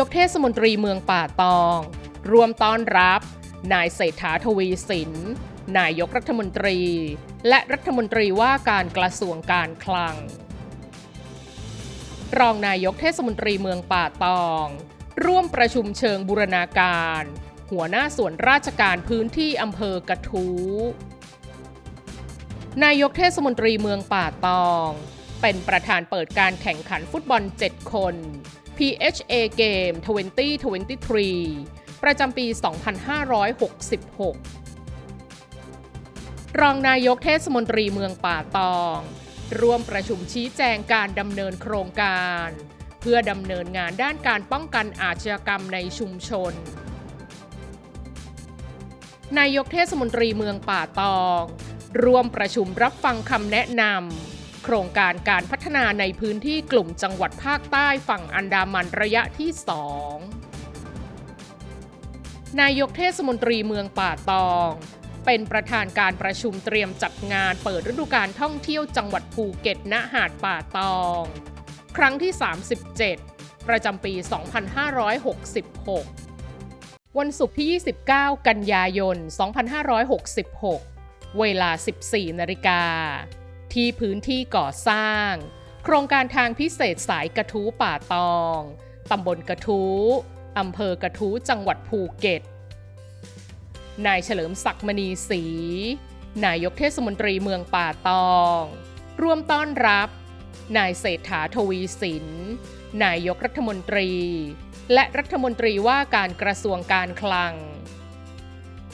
ายกเทศมนตรีเมืองป่าตอง รวมต้อนรับ นายเศรษฐาทวีสิน นายกรัฐมนตรี และรัฐมนตรีว่าการกระทรวงการคลัง รองนายกเทศมนตรีเมืองป่าตอง ร่วมประชุมเชิงบูรณาการ หัวหน้าส่วนราชการพื้นที่อำเภอกระทู้นายกเทศมนตรีเมืองป่าตอง เป็นประธานเปิดการแข่งขันฟุตบอล 7 คน PHA Game 2023 ประจำปี 2566 รองนายกเทศมนตรีเมืองป่าตอง ร่วมประชุมชี้แจงการดำเนินโครงการ เพื่อดำเนินงานด้านการป้องกันอาชญากรรมในชุมชน นายกเทศมนตรีเมืองป่าตอง ร่วมประชุมรับฟังคำแนะนำ โครงการการพัฒนาในพื้นที่กลุ่มจังหวัดภาคใต้ฝั่งอันดามันระยะที่ 2 นายกเทศมนตรีเมืองป่าตอง เป็นประธานการประชุมเตรียมจัดงานเปิดฤดูการท่องเที่ยวจังหวัดภูเก็ตณหาดป่าตอง ครั้งที่ 37 ประจำปี 2566วันศุกร์ที่ 29 กันยายน 2566 เวลา 14 นาฬิกา ที่พื้นที่ก่อสร้าง โครงการทางพิเศษสายกระทู้ป่าตอง ตำบลกระทู้อำเภอกระทู้จังหวัดภูเก็ต นายเฉลิมศักดิ์มณีศรี นายกเทศมนตรีเมืองป่าตอง ร่วมต้อนรับ นายเศรษฐาทวีสิน นายกรัฐมนตรี และรัฐมนตรีว่าการกระทรวงการคลัง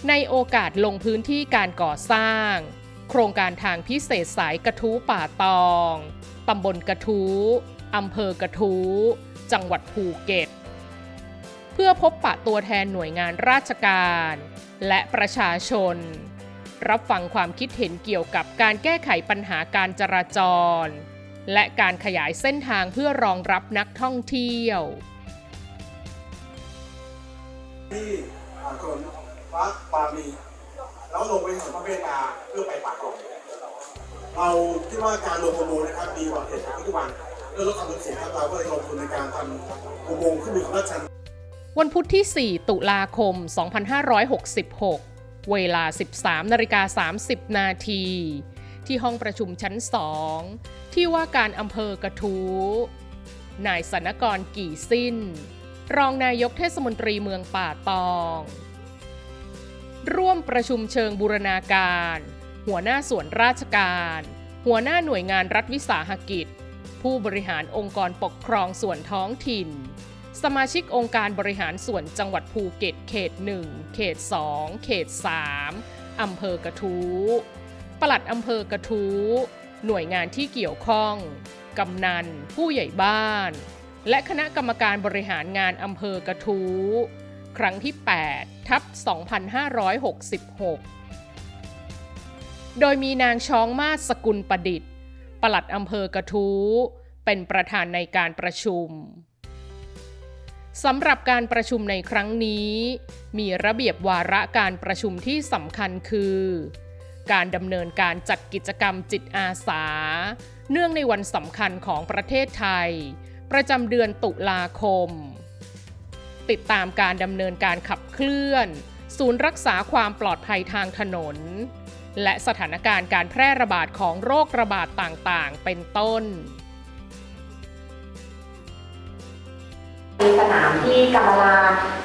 ในโอกาสลงพื้นที่การก่อสร้าง โครงการทางพิเศษสายกระทู้ป่าตอง ตำบลกระทู้อำเภอกระทู้ จังหวัดภูเก็ต เพื่อพบปะตัวแทนหน่วยงานราชการ และประชาชน รับฟังความคิดเห็นเกี่ยวกับการแก้ไขปัญหาการจราจร และการขยายเส้นทางเพื่อรองรับนักท่องเที่ยว ที่อาถนนฟ้าปามี แล้วลงไปถนนพระเมตตาเพื่อไปปากคลองเราคิดว่าการลงอุโมงค์นะครับดีกว่าเหตุปัจจุบันเพื่อลดความเสี่ยงครับเราก็เลยลงทุนในการทำอุโมงค์ขึ้นมีความลาดชันวันพุธที่ 4 ตุลาคม 2566 เวลา 13นาฬิกา30 นาที ที่ห้องประชุมชั้น 2 ที่ว่าการอำเภอกระทู้ นายสนกรกี่สิ้น รองนายกเทศมนตรีเมืองป่าตอง ร่วมประชุมเชิงบูรณาการ หัวหน้าส่วนราชการ หัวหน้าหน่วยงานรัฐวิสาหกิจ ผู้บริหารองค์กรปกครองส่วนท้องถิ่น สมาชิกองค์การบริหารส่วนจังหวัดภูเก็ตเขต 1 เขต 2 เขต 3 อำเภอกระทู้ปลัดอำเภอกระทู้หน่วยงานที่เกี่ยวข้อง กำนัน ผู้ใหญ่บ้าน และคณะกรรมการบริหารงานอำเภอกระทู้ ครั้งที่ 8 ทับ 2566 โดยมีนางช้องมาศสกุลประดิษฐ์ ปลัดอำเภอกระทู้ เป็นประธานในการประชุมสำหรับการประชุมในครั้งนี้ มีระเบียบวาระการประชุมที่สำคัญคือ การดำเนินการจัดกิจกรรมจิตอาสา เนื่องในวันสำคัญของประเทศไทย ประจำเดือนตุลาคม ติดตามการดำเนินการขับเคลื่อน ศูนย์รักษาความปลอดภัยทางถนน และสถานการณ์การแพร่ระบาดของโรคระบาดต่างๆ เป็นต้นมีสนามที่กำลา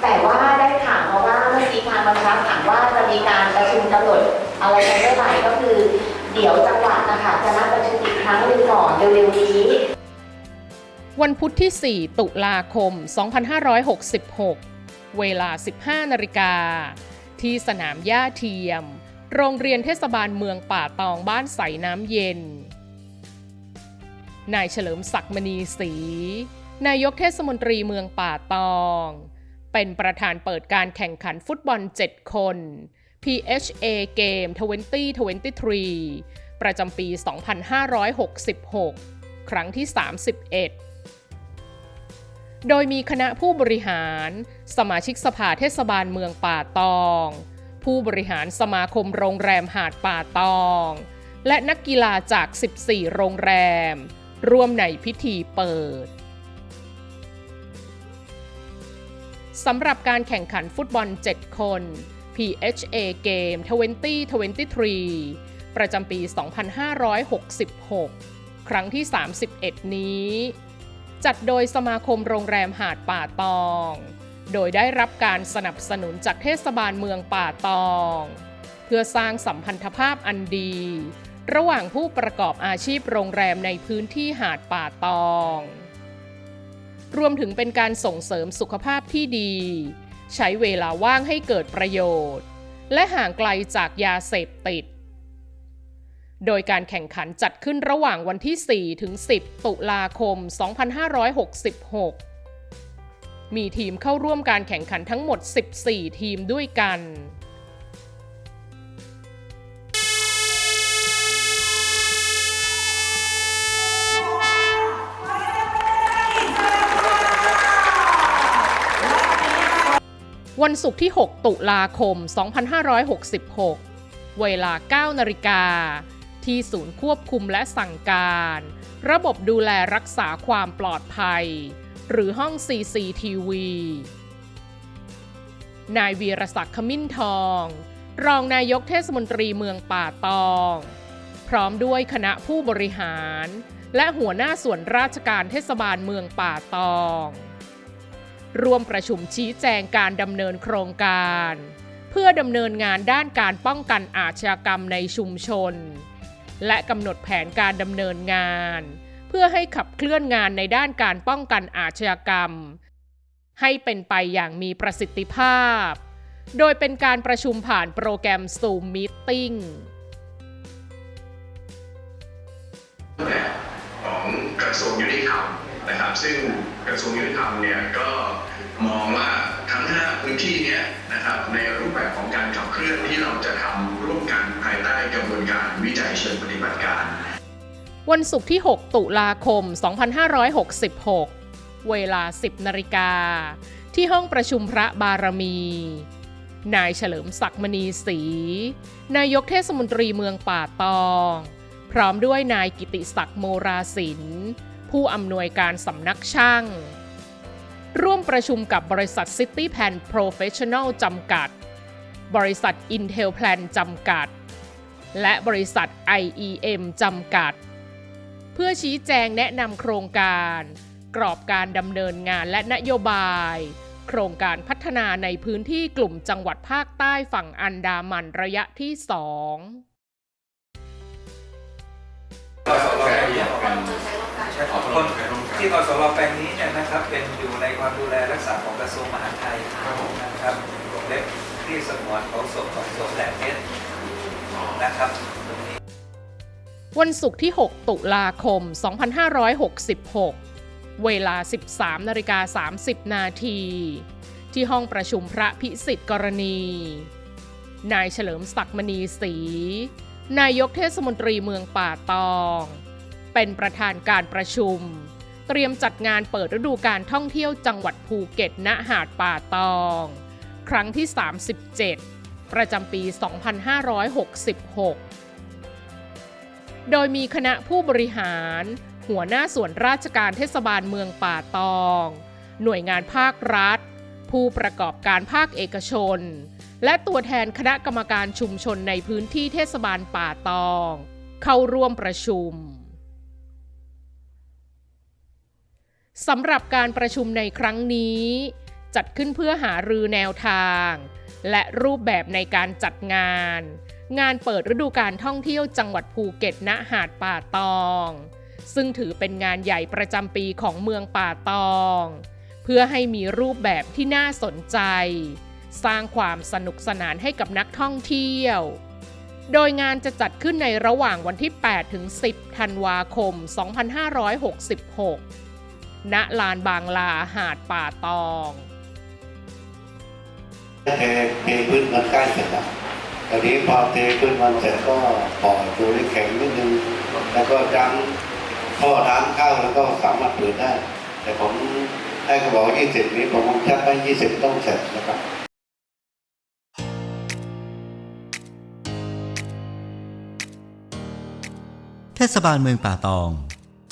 แต่ว่าได้ถามมาว่าเมื่อกี้ทางบรรทัดถามว่าจะมีการประชุมกำหนดอะไรกันเมื่อไหร่ก็คือ เดี๋ยวจังหวัดนะคะจะนัดประชุมอีกครั้งหนึ่งก่อนเร็วๆนี้ วันพุธที่ 4 ตุลาคม 2566 เวลา 15 นาฬิกา ที่สนามหญ้าเทียม โรงเรียนเทศบาลเมืองป่าตองบ้านใสน้ำเย็น นายเฉลิมศักดิ์มณีศรีนายกเทศมนตรีเมืองป่าตอง เป็นประธานเปิดการแข่งขันฟุตบอล 7 คน PHA Game 2023 ประจำปี 2566 ครั้งที่ 31 โดยมีคณะผู้บริหาร สมาชิกสภาเทศบาลเมืองป่าตอง ผู้บริหารสมาคมโรงแรมหาดป่าตอง และนักกีฬาจาก 14 โรงแรม ร่วมในพิธีเปิดสำหรับการแข่งขันฟุตบอล 7 คน PHA Game 2023 ประจำปี 2566 ครั้งที่ 31 นี้ จัดโดยสมาคมโรงแรมหาดป่าตอง โดยได้รับการสนับสนุนจากเทศบาลเมืองป่าตอง เพื่อสร้างสัมพันธภาพอันดี ระหว่างผู้ประกอบอาชีพโรงแรมในพื้นที่หาดป่าตอง รวมถึงเป็นการส่งเสริมสุขภาพที่ดี ใช้เวลาว่างให้เกิดประโยชน์ และห่างไกลจากยาเสพติด โดยการแข่งขันจัดขึ้นระหว่างวันที่ 4 ถึง 10 ตุลาคม 2566 มีทีมเข้าร่วมการแข่งขันทั้งหมด 14 ทีมด้วยกันวันศุกร์ที่ 6 ตุลาคม 2566 เวลา 9 นาฬิกา ที่ศูนย์ควบคุมและสั่งการ ระบบดูแลรักษาความปลอดภัย หรือห้อง CCTV นายวีรศักดิ์ขมิ้นทอง รองนายกเทศมนตรีเมืองป่าตอง พร้อมด้วยคณะผู้บริหาร และหัวหน้าส่วนราชการเทศบาลเมืองป่าตองร่วมประชุมชี้แจงการดำเนินโครงการ เพื่อดำเนินงานด้านการป้องกันอาชญากรรมในชุมชน และกำหนดแผนการดำเนินงาน เพื่อให้ขับเคลื่อนงานในด้านการป้องกันอาชญากรรม ให้เป็นไปอย่างมีประสิทธิภาพ โดยเป็นการประชุมผ่านโปรแกรม Zoom Meeting ของกระทรวงยุติธรรมนะครับ ซึ่งกระทรวงยุติธรรมเนี่ยก็มองว่า ทั้ง 5 พื้นที่นี้นะครับในรูปแบบของการขับเคลื่อนที่เราจะทำร่วมกันภายใต้กระบวนการวิจัยเชิงปฏิบัติการ วันศุกร์ที่ 6 ตุลาคม 2566 เวลา 10 นาฬิกา ที่ห้องประชุมพระบารมี นายเฉลิมศักดิ์มณีศรีนายกเทศมนตรีเมืองป่าตอง พร้อมด้วยนายกิติศักดิ์โมราศิลป์ผู้อำนวยการสำนักช่าง ร่วมประชุมกับบริษัท City Plan Professional จำกัด บริษัท Intel Plan จำกัด และบริษัท IEM จำกัด เพื่อชี้แจงแนะนำโครงการ กรอบการดำเนินงานและนโยบาย โครงการพัฒนาในพื้นที่กลุ่มจังหวัดภาคใต้ฝั่งอันดามันระยะที่2คนที่ กสรแปลงนี้เนี่ยนะครับเป็นอยู่ในความดูแลรักษาของกระทรวงมหาดไทยนะครับวงเล็บที่สงวนของศพของศพแหลมเพชรนะครับตรงนี้วันศุกร์ที่ 6 ตุลาคม 2566 เวลา 13นาฬิกา30 นาที ที่ห้องประชุมพระพิสิทธิ์กรณี นายเฉลิมศักดิ์มณีศรี นายกเทศมนตรีเมืองป่าตอง เป็นประธานการประชุม เตรียมจัดงานเปิดฤดูการท่องเที่ยวจังหวัดภูเก็ตณหาดป่าตอง ครั้งที่ 37 ประจำปี 2566 โดยมีคณะผู้บริหาร หัวหน้าส่วนราชการเทศบาลเมืองป่าตอง หน่วยงานภาครัฐ ผู้ประกอบการภาคเอกชน และตัวแทนคณะกรรมการชุมชนในพื้นที่เทศบาลป่าตอง เข้าร่วมประชุม สำหรับการประชุมในครั้งนี้ จัดขึ้นเพื่อหารือแนวทาง และรูปแบบในการจัดงาน งานเปิดฤดูการท่องเที่ยวจังหวัดภูเก็ตณหาดป่าตอง ซึ่งถือเป็นงานใหญ่ประจำปีของเมืองป่าตอง เพื่อให้มีรูปแบบที่น่าสนใจ สร้างความสนุกสนานให้กับนักท่องเที่ยวโดยงานจะจัดขึ้นในระหว่างวันที่ 8 ถึง 10 ธันวาคม 2566 ณลานบางลาหาดป่าตองเทเทพื้นมันใกล้เสร็จแล้วตอนนี้พอเทพื้นมันเสร็จก็ปล่อยตัวให้แข็งนิดนึง แล้วก็จังท่อน้ำเข้าแล้วก็สามารถเปิดได้ แต่ผมให้เขาบอกยี่สิบนี้ผมชัดไปยี่สิบต้องเสร็จนะครับเทศบาลเมืองป่าตอง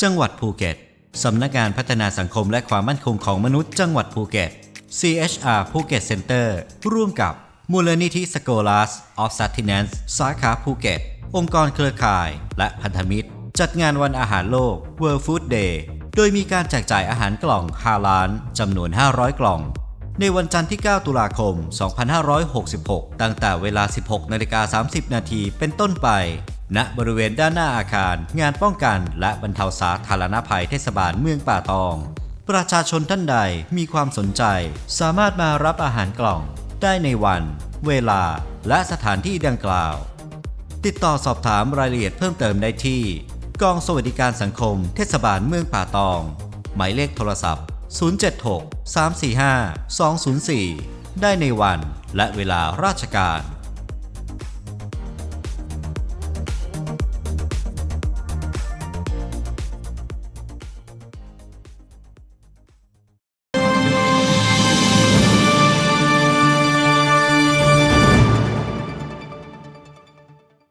จังหวัดภูเก็ต สำนักงานพัฒนาสังคมและความมั่นคงของมนุษย์จังหวัดภูเก็ต CHR ภูเก็ตเซ็นเตอร์ร่วมกับมูลนิธิ Scholas of Sustenance สาขาภูเก็ต องค์กรเครือข่าย และพันธมิตร จัดงานวันอาหารโลก World Food Day โดยมีการแจกจ่ายอาหารกล่องฮาลานจำนวน 500 กล่อง ในวันจันทร์ที่ 9 ตุลาคม 2566 ตั้งแต่เวลา 16นาฬิกา30 นาทีเป็นต้นไป ณบริเวณด้านหน้าอาคาร งานป้องกันและบรรเทาสาธารณภัยเทศบาลเมืองป่าตอง ประชาชนท่านใดมีความสนใจ สามารถมารับอาหารกล่อง ได้ในวัน เวลา และสถานที่ดังกล่าว ติดต่อสอบถามรายละเอียดเพิ่มเติมได้ที่ กองสวัสดิการสังคม เทศบาลเมืองป่าตอง หมายเลขโทรศัพท์ 076 345 204 ได้ในวันและเวลาราชการ